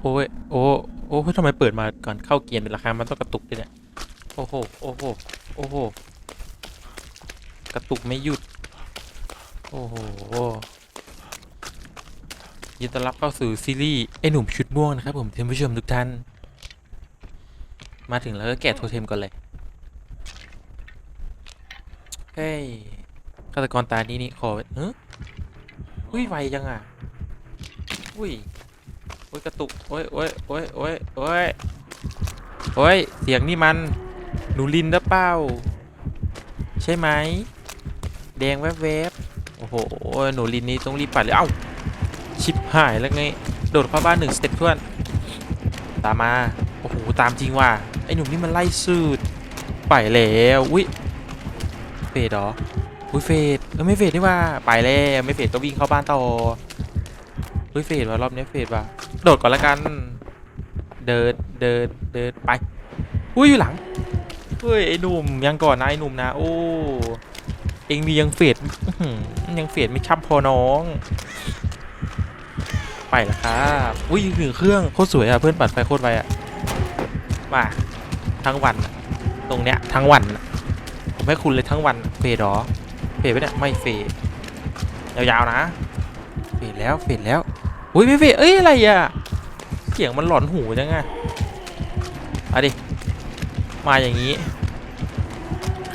โอ้ยโอ้โอ้ทำไมเปิดมาก่อนเข้าเกียร์ราคามันต้องกระตุกด้วยเนี่ยโอ้โหโอ้โหโอ้โหกระตุกไม่หยุด โอ้โหยินดีต้อนรับเข้าสู่ซีรีส์ไอหนุ่มชุดม่วงนะครับผมท่านผู้ชมทุกท่าน มาถึงแล้วก็แกะโทเทมก่อนเลยเฮ้ยฆาตกรตานี้นี่ขอเฮ้ยอุ้ยไวจังอะ อุ้ย โอ้ยกระตุกโอ้ยโอ้ยโอ้ยโอ้ยโอ้ยโอ้ยเสียงนี่มัน หนูลินหรือเปล่า ใช่ไหม แดงแวบๆ โอ้โห หนูลินนี่ต้องรีบปัดเลย เอ้า ชิปหายแล้วไง โดดเข้าบ้านหนึ่งสเต็ปทวนตามมา โอ้โห ตามจริงว่ะ ไอหนุ่มนี่มันไล่สืดไปแล้ว อุ้ยเฟดเหรอ อุ้ยเฟดเออไม่เฟดนี่ว่า ไปแล้ว ไม่เฟดก็วิ่งเข้าบ้านต่อเฮ้ยเฟดว่ะรอบนี้เฟดว่ะ โดดก่อนละกัน เดินเดินเดินไป อุ้ยอยู่หลัง เฮ้ยไอ้หนุ่มยังก่อนนะไอ้หนุ่มนะ โอ้ เองมียังเฟดอื้อหือยังเฟดไม่ช้ำพอน้อง ไปละครับ อุ้ยหนึ่งเครื่องโคตรสวยอะเพื่อนปัดไฟโคตรไวอะ มาทั้งวัน ตรงเนี้ยทั้งวัน ผมให้คุณเลยทั้งวัน เฟดหรอ เฟดไปเนี่ยไม่เฟดยาวๆนะ เฟดแล้วเฟดแล้ว อุ้ยไม่เฟดเอ้ยอะไรอะเสียงมันหลอนหูจังไงมาดิ มาอย่างนี้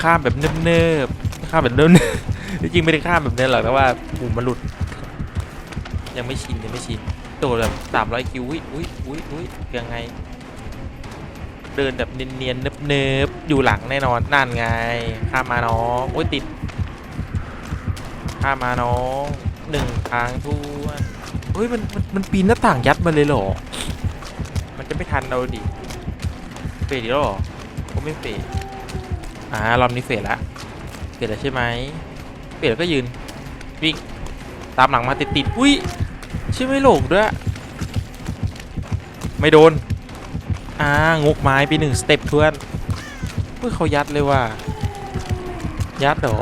ข้ามแบบเนิบๆข้ามแบบเนิบๆจริงๆไม่ได้ข้ามแบบนี้หรอกแต่ว่าปุ่มมันหลุด ยังไม่ชินยังไม่ชินโดดแบบสามร้อยคิวอุ้ยอุ้ยอุ้ยอุ้ยยังไง เดินแบบเนียนๆเนิบๆอยู่หลังแน่นอนนั่นไง ข้ามมาน้องโอ้ยติด ข้ามมาน้องหนึ่งทางทวน เฮ้ยมันมันมันปีนหน้าต่างยัดมาเลยเหรอ มันจะไม่ทันเราดิเฟดอีกแล้วเหรอผมไม่เฟดอ่ารอบนี้เฟดละเฟดแล้วใช่ไหมเฟดแล้วก็ยืนวิ่งตามหลังมาติดติดอุ้ยใช่ไม่หลงด้วย ไม่โดน อ่างกไม้ไปหนึ่งสเต็ปเพื่อนเฮ้ยเขายัดเลยว่ะยัดเหรอ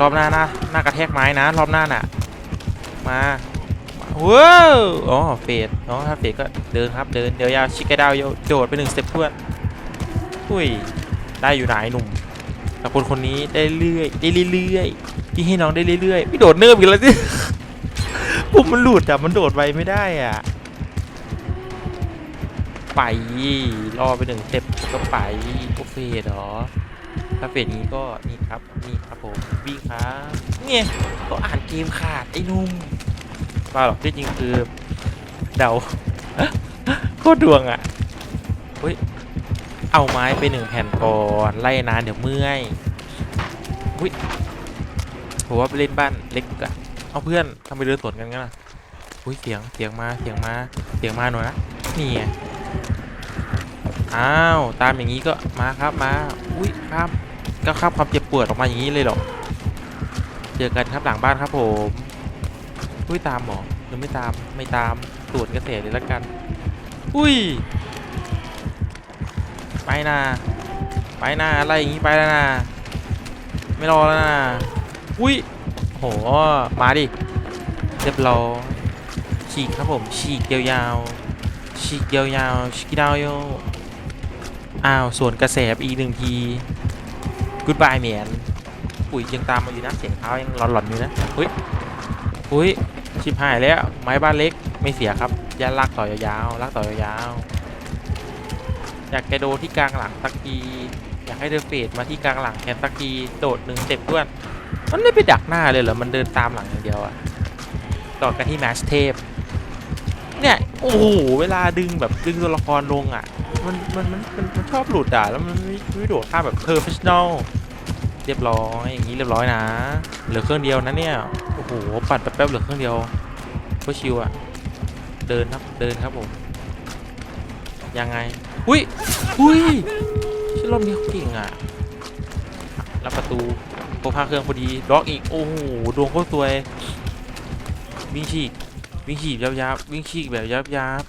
รอบหน้าน้าหน้ากระแทกไม้นะ รอบหน้าน่ะ มาว้าวอ๋อเฟดอ๋อถ้าเฟดก็เดินครับ เดินเดี๋ยวยาวชิคกดาวโดดไปหนึ่งสเต็ปเพื่อนอุ้ย ได้อยู่ไหนหนุ่มแต่คนคนนี้ได้เรื่อยได้เรื่อยๆที่ให้น้องได้เรื่อยๆไม่โดดเนิบอีกแล้วสิผมมันหลุดอะมันโดดไปไม่ได้อะ ไปรอไปหนึ่งสเต็ปก็ไปโอเฟดเหรอ ถ้าเฟดนี้ก็นี่ครับนี่ครับผมวิ่งครับเนี่ยก็อ่านเกมขาดไอ้นุ่มเปล่าหรอกที่จริงคือเดาโคตรดวงอะเฮ้ยเอาไม้ไปหนึ่งแผ่นก่อนไล่นานเดี๋ยวเมื่อยอุ้ยผมว่าไปเล่นบ้านเล็กอะเอาเพื่อนทำไปเดินสวนกันกันล่ะอุ้ยเสียงเสียงมาเสียงมาเสียงมาหน่อยนะนี่ไงอ้าวตามอย่างนี้ก็มาครับมาอุ้ยครับ ก็ข้ามความเจ็บปวดออกมาอย่างนี้เลยเหรอ เจอกันครับหลังบ้านครับผมอุ้ยตามหรอหรือไม่ตามไม่ตามตรวจเกษตรเลยละกัน อุ้ย ไปนะไปนะอะไรอย่างนี้ไปแล้วนะไม่รอแล้วนะอุ้ยโหมาดิเรียบร้อยฉีกครับผมฉีกยาวๆฉีกยาวๆฉีกดาวโยอ้าวส่วนกระแสอีกหนึ่งที กูดบายเมียนอุ้ยยังตามมาอยู่นะเสียงเท้ายังหลอนๆอยู่นะอุ้ยอุ้ยชิบหายแล้วไม้บ้านเล็กไม่เสียครับย่าลากต่อยาวๆลากต่อยาวๆอยากแกโดที่กลางหลังสักทีอยากให้เดอเฟดมาที่กลางหลังแทนสักทีโดดหนึ่งเต็ปด้วยมันไม่ไปดักหน้าเลยเหรอมันเดินตามหลังอย่างเดียวอะต่อกันที่แมชเทพเนี่ยโอ้โหเวลาดึงแบบดึงตัวละครลงอะมันมันมันมันชอบหลุดอะแล้วมันไม่ไม่โดดข้าแบบ professional เรียบร้อยอย่างนี้เรียบร้อยนะเหลือเครื่องเดียวนะเนี่ยโอ้โหปัดแป๊บๆเหลือเครื่องเดียวก็ชิวอะเดินครับเดินครับผมยังไงอุ้ยอุ้ยชื่อรอบนี้เขาเก่งอะรับประตูโคพาเครื่องพอดีล็อกอีกโอ้โหดวงโคตรสวยวิ่งฉีกวิ่งฉีกยับยับวิ่งฉีกแบบยับยับ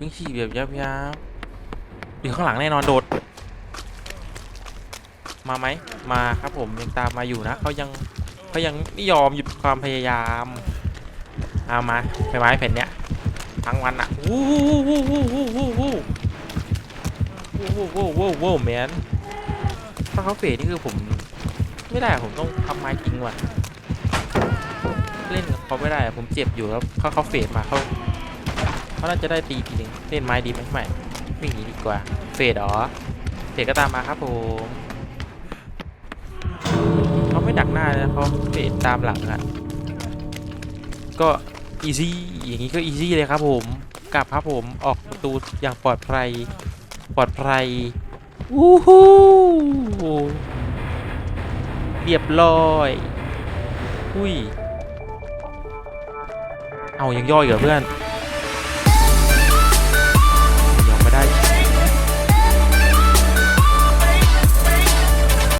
วิ่งฉีกแบบยับยับอยู่ข้างหลังแน่นอนโดด มาไหมมาครับผมยังตามมาอยู่นะเขายังเขายังไม่ยอมหยุดความพยายามเอามาไปไม้แผ่นเนี้ยทั้งวันอะวู้วู้วู้วู้วู้วู้วู้วู้วู้วู้วู้วู้แมนถ้าเขาเฟดนี่คือผม ไม่ได้ผมต้องทำไม้จริงว่ะเล่นเขาไม่ได้ผมเจ็บอยู่แล้วเขาเขาเฟดมาเขาเขาน่าจะได้ตีทีหนึงเล่นไม้ดีไหมไม่วิ่งหนีดีกว่า เฟดหรอเฟดก็ตามมาครับผม ไม่ดักหน้านะเขาเฟดตามหลังอะก็อีซี่อย่างนี้ก็อีซี่เลยครับผมกลับครับผมออกประตูอย่างปลอดภัยปลอดภัยวู้ฮู้เรียบร้อยอุ้ยเอายังย่อยเหรอเพื่อน